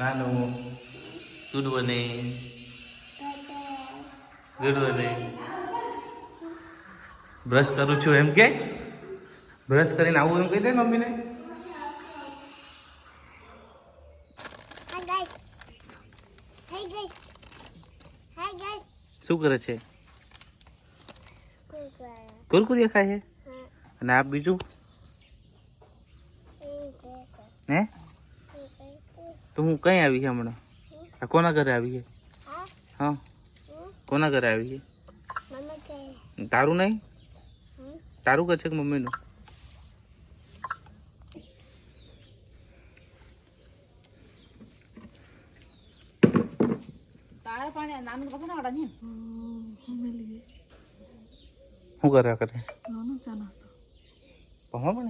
નાનું ગુડ બને ગુડ બને બ્રશ કરું છું એમ કે બ્રશ કરીને આવું એમ કહી દે મમ્મીને. શું કરે છે કુરકુરિયા ખાય છે અને આપ બીજું હે તો હું કઈ આવી છે હમણાં આ કોના ઘરે આવી છે હા કોના ઘરે આવી Mama say. છે તારું નહીં Hmm? તારું કે છે કે મમ્મીનું તારે પાણી નાનું કપડું ના કાઢા ને શું કર્યા કરે નાનું ચા નાસ્તો પહોંચ પણ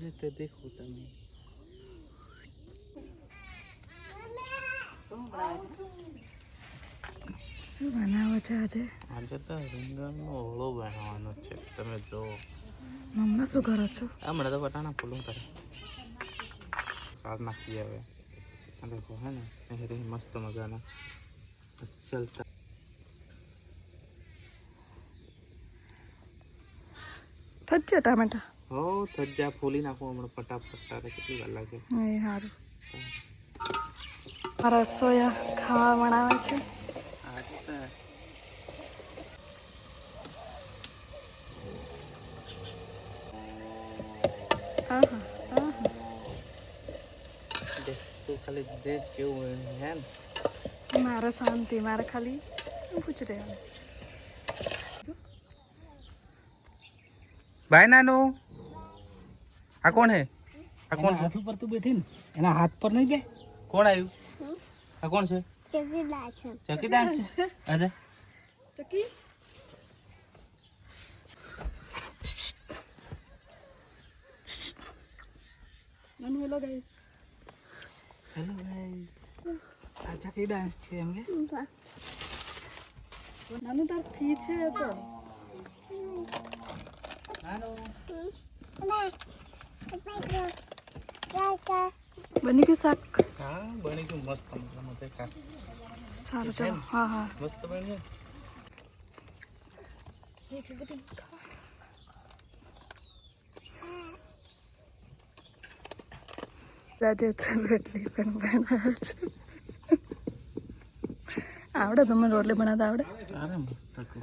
હે આજે તે દેખું તમે. શું બનાવો છે આજે? આજે તો રીંગણનો ઓળો બનાવવાનો છે તમે જો મમ્મા શું કરો છો? હમણાં તો બટાણા ફૂલું કરે. સાર નાખી આવે આ દેખો હે ને એ રહી મસ્ત મજાના. ચલતા થજો ટામેટા. હો થજ્જા ફોલી નાખો હમણાં ફટાફટ તારે કેટલી વાર લાગે? એ સારું મારા રસોયા ખાવા બનાવે છે. અચ્છા હા હા હા હા તું ખાલી દેખ કેવું હે ને મારે શાંતિ મારે ખાલી પૂછ રહેવાનું. ભાઈ નાનું. આ કોણ હે આ કોણ છે હાથ ઉપર તું બેઠી ને એના હાથ પર નહીં બે કોણ આવ્યું આ કોણ છે Just listen. ચકી ડાન્સ છે અરે ચકી નાનું હેલો ગાઈસ હેલો ભાઈ આજા કઈ ડાન્સ છે એમ કે નાનું તાર ફી છે તો બની ગયું શાક? હા બની ગયું મસ્ત સારું ચાલો. હા હા. મસ્ત બન્યું. આજે તો રોટલી પણ બનાવે છે. આવડે તમે રોટલી બનાવતા આવડે? અરે મસ્ત કરે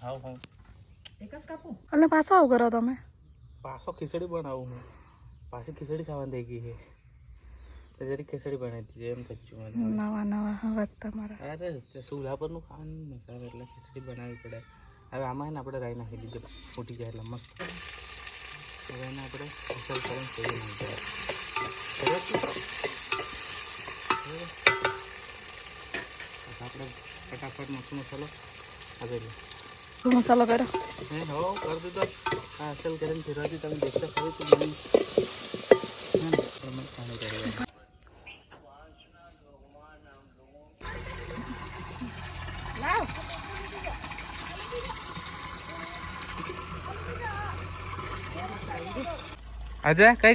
આવ હું એક જ કાપું? એટલે પાછા આવું કરો તમે. પાછો ખીચડી બનાવું હું. પાછી ખીચડી ખાવાની થઈ ગઈ છે. તો જરી ખીચડી બનાવી દીધી એમ થયું મને નવા નવા વાત તમારા. અરે તે ચૂલા પરનું ખાવાનું મજા એટલે ખીચડી બનાવવી પડે. હવે આમાં એને આપણે રાઈ નાખી દીધું. ફૂટી જાય એટલે મસ્ત. હવે એને આપણે અસલ કરીને સેવી નાખી આપણે ફટાફટ મસ્ત મસાલો આપેલો तो मसाला कर दे तो हाँ चल करें फिर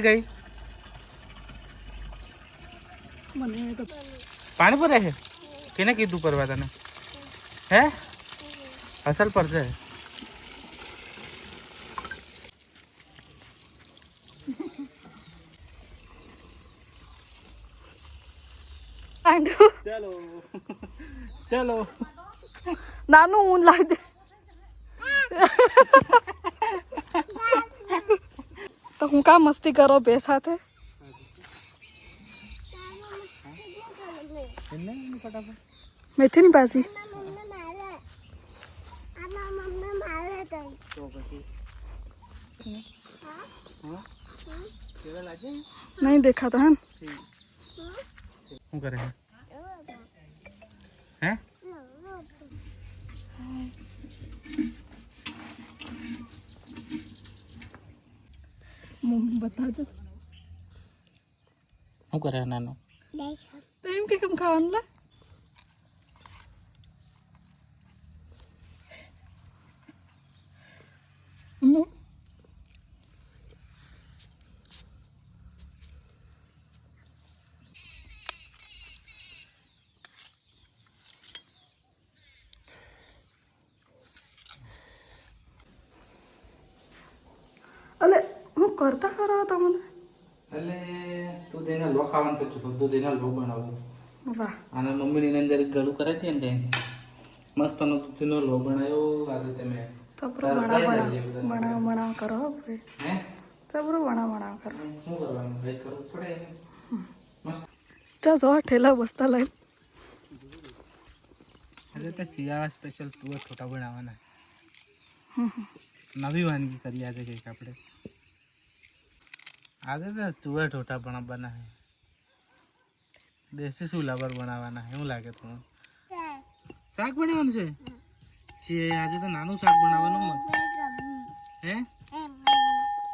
गई મને તો પાણી પર રહે કેને કીધું કરવા તને હે असल पर है। चलो। नानू ऊन लग दे। तो हूँ का मस्ती करो बेसा थे हाँ मेथी नहीं पैसी તો પછી કેવા લાગે નહીં દેખાતો હે ને? શું કરે છે હે મમ્મી બતાવજો શું કરે છે નાનો દેખ તો એમ કે કેમ ખાવાનું લે હમ. અલે હું કરતા કરો તમે એટલે તું તેના લો ખાવાનું તો છું તું તેના લો બનાવું વાહ. અને મમ્મીની અંદર જરીક ગળું કરાવી હતી ને મસ્ત નો દૂધીનો લો બનાવ્યો આજે તમે તારે વણા વણા વણા વણા કરો હો ભાઈ. હે? તબરો વણા વણા કરો. શું કરવાનું? ભાઈ કરવું પડે મસ્ત. ચા જો ઠેલા બસ્તા લઈ આજે તો શિયાળા સ્પેશિયલ તુવર છોટા બનાવવાના. નવી વાનગી કરી આજે કંઈક આપણે? આજે તો તુવે ઠોટા બનાવવાના છે. દેશી સુલાબર બનાવવાના એવું લાગે તમને શાક બનાવવાનું છે? છે આજે તો નાનું શાક બનાવવાનું મસ્ત હે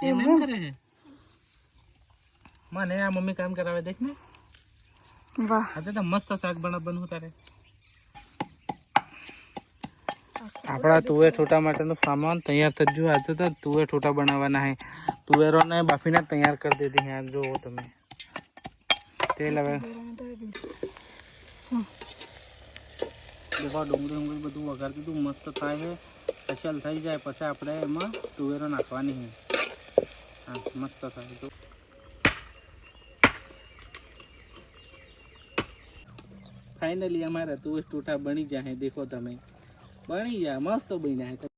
એમ એમ કરે છે મને આ મમ્મી કામ કરાવે દેખ ને વાહ આજે તો મસ્ત શાક બનાવવાનું તારે આપણા તુવેર ઠોટા માટેનું સામાન તૈયાર થજો આજે તો તુવેર ઠોટા બનાવવાના છે તુવેરોને બાફીને તૈયાર કરી દીધી છે આ જુઓ તમે તેલ હવે દેખો ડુંગળી ડુંગળી બધું વઘાર દીધું મસ્ત થાય છે સ્પેશિયલ થઈ જાય પછી આપણે એમાં તુવેરો નાખવાની છે હા મસ્ત થાય તો ફાઇનલી અમારા તુવેર ઠોઠા બની જાય દેખો તમે બની જાય મસ્ત બની જાય